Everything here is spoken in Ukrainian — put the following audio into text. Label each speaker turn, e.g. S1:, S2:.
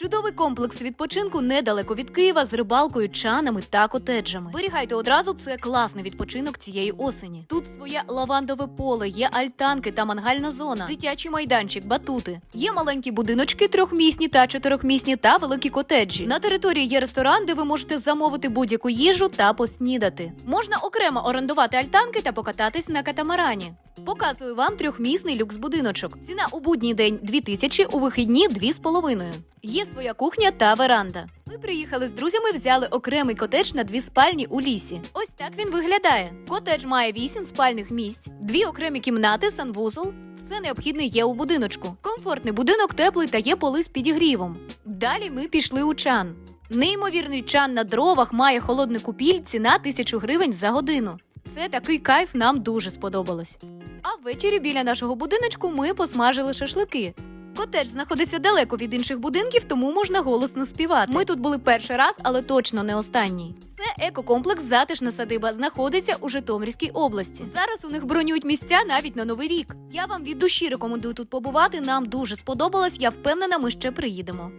S1: Чудовий комплекс відпочинку недалеко від Києва з рибалкою, чанами та котеджами. Зберігайте одразу це класний відпочинок цієї осені. Тут своє лавандове поле, є альтанки та мангальна зона, дитячий майданчик, батути. Є маленькі будиночки трьохмісні та чотирьохмісні та великі котеджі. На території є ресторан, де ви можете замовити будь-яку їжу та поснідати. Можна окремо орендувати альтанки та покататись на катамарані. Показую вам трьохмісний люкс-будиночок. Ціна у будній день 2000, у вихідні 2,5. Є своя кухня та веранда. Ми приїхали з друзями, взяли окремий котедж на дві спальні у лісі. Ось так він виглядає. Котедж має 8 спальних місць, дві окремі кімнати, санвузол. Все необхідне є у будиночку. Комфортний будинок, теплий та є поли з підігрівом. Далі ми пішли у чан. Неймовірний чан на дровах має холодний купіль, ціна 1000 гривень за годину. Це такий кайф нам дуже сподобалось. А ввечері біля нашого будиночку ми посмажили шашлики. Котедж знаходиться далеко від інших будинків, тому можна голосно співати. Ми тут були перший раз, але точно не останній. Це екокомплекс Затишна садиба знаходиться у Житомирській області. Зараз у них бронюють місця навіть на новий рік. Я вам від душі рекомендую тут побувати. Нам дуже сподобалось. Я впевнена, ми ще приїдемо.